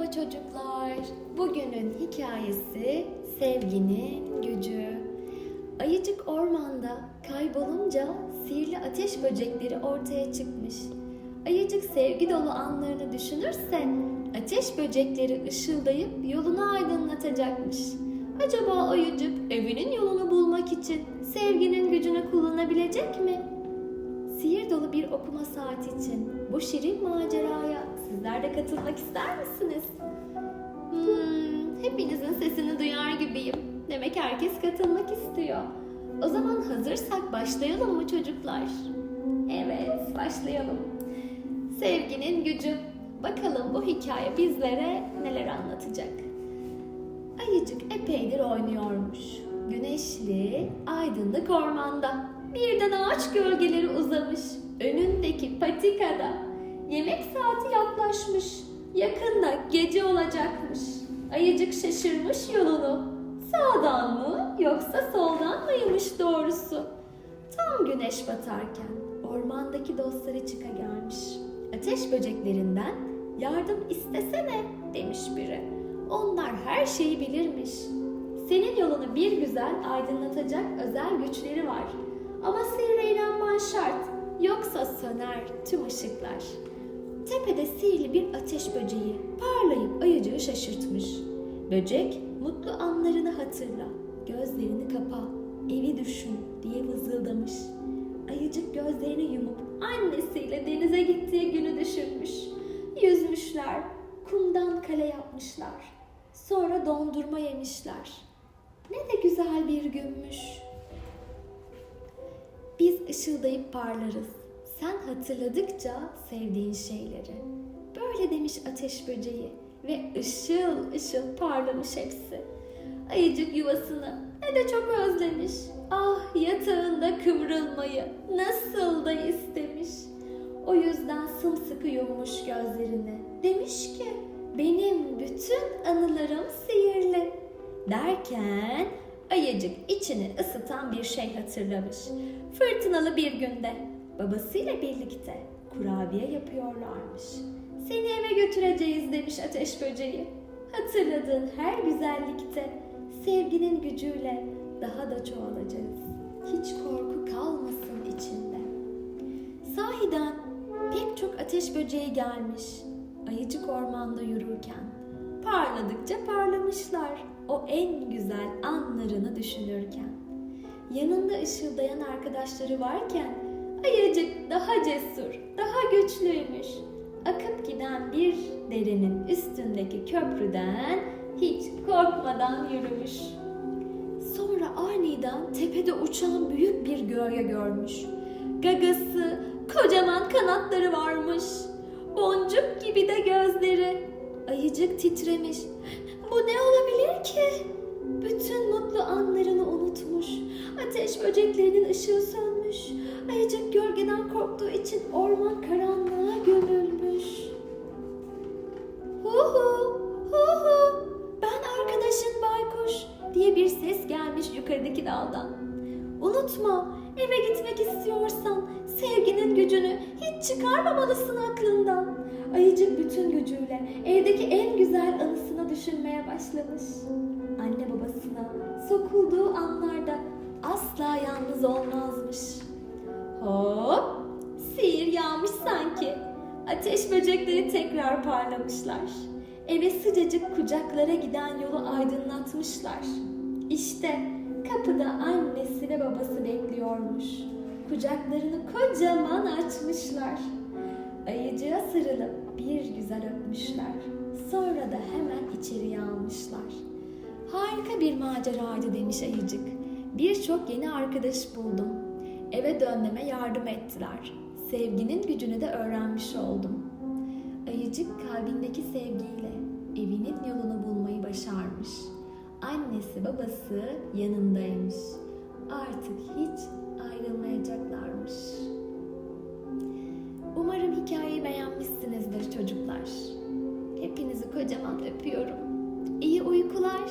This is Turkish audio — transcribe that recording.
Merhaba çocuklar. Bugünün hikayesi sevginin gücü. Ayıcık ormanda kaybolunca sihirli ateş böcekleri ortaya çıkmış. Ayıcık sevgi dolu anlarını düşünürse ateş böcekleri ışıldayıp yolunu aydınlatacakmış. Acaba ayıcık evinin yolunu bulmak için sevginin gücünü kullanabilecek mi? Sihir dolu bir okuma saati için bu şirin maceraya sizler de katılmak ister misiniz? Hmm, hepinizin sesini duyar gibiyim. Demek herkes katılmak istiyor. O zaman hazırsak başlayalım mı çocuklar? Evet, başlayalım. Sevginin gücü. Bakalım bu hikaye bizlere neler anlatacak? Ayıcık epeydir oynuyormuş. Güneşli, aydınlık ormanda. Birden ağaç gölgeleri uzamış. Önündeki patikada. Yemek saati yaklaşmış. Yakında gece olacakmış. Ayıcık şaşırmış yolunu. Sağdan mı yoksa soldan mıymış doğrusu? Tam güneş batarken ormandaki dostları çıka gelmiş. Ateş böceklerinden yardım istesene demiş biri. Onlar her şeyi bilirmiş. Senin yolunu bir güzel aydınlatacak özel güçleri var. Ama sihre inanman şart. Yoksa söner tüm ışıklar. Tepede sihirli bir ateş böceği parlayıp ayıcığı şaşırtmış. Böcek mutlu anlarını hatırla. Gözlerini kapa. Evi düşün diye vızıldamış. Ayıcık gözlerini yumup annesiyle denize gittiği günü düşünmüş. Yüzmüşler, kumdan kale yapmışlar. Sonra dondurma yemişler. Ne de güzel bir günmüş. Biz ışıldayıp parlarız. Sen hatırladıkça sevdiğin şeyleri. Böyle demiş ateş böceği ve ışıl ışıl parlamış hepsi. Ayıcık yuvasını ne de çok özlemiş. Ah yatağında kıvrılmayı nasıl da istemiş. O yüzden sımsıkı yummuş gözlerini. Demiş ki benim bütün anılarım sihirli. Derken ayıcık içini ısıtan bir şey hatırlamış. Fırtınalı bir günde babasıyla birlikte kurabiye yapıyorlarmış. Seni eve götüreceğiz demiş ateş böceği. Hatırladığın her güzellikte sevginin gücüyle daha da çoğalacağız. Hiç korku kalmasın içinde. Sahiden pek çok ateş böceği gelmiş. Ayıcık ormanda yürürken. Parladıkça parlamışlar o en güzel anlarını düşünürken. Yanında ışıldayan arkadaşları varken ayıcık daha cesur, daha güçlüymüş. Akıp giden bir derenin üstündeki köprüden hiç korkmadan yürümüş. Sonra aniden tepede uçan büyük bir gölge görmüş. Gagası, kocaman kanatları varmış. Boncuk gibi de gözleri. Ayıcık titremiş. Bu ne olabilir ki? Bütün mutlu anlarını unutmuş. Ateş böceklerinin ışığı sönmüş. Ayıcık gölgeden korktuğu için orman karanlığa gömülmüş. Hu hu, hu hu, ben arkadaşın baykuş diye bir ses gelmiş yukarıdaki daldan. Unutma, eve gitmek istiyorsan sevginin gücünü hiç çıkarmamalısın aklından. Ayıcık bütün gücüyle evdeki en güzel anısını düşünmeye başlamış. Anne babasına sokulduğu anlarda asla yalnız olmazmış. Hop! Sihir yağmış sanki. Ateş böcekleri tekrar parlamışlar. Eve sıcacık kucaklara giden yolu aydınlatmışlar. İşte kapıda annesi ve babası bekliyormuş. Kucaklarını kocaman açmışlar. Ayıcığa sarılıp bir güzel öpmüşler. Sonra da hemen içeriye almışlar. Harika bir maceraydı demiş ayıcık. Birçok yeni arkadaş buldum. Eve dönmeme yardım ettiler. Sevginin gücünü de öğrenmiş oldum. Ayıcık kalbindeki sevgiyle evinin yolunu bulmayı başarmış. Annesi babası yanındaymış. Artık hiç ayrılmayacaklarmış. Umarım hikayeyi beğenmişsinizdir çocuklar. Hepinizi kocaman öpüyorum. İyi uykular.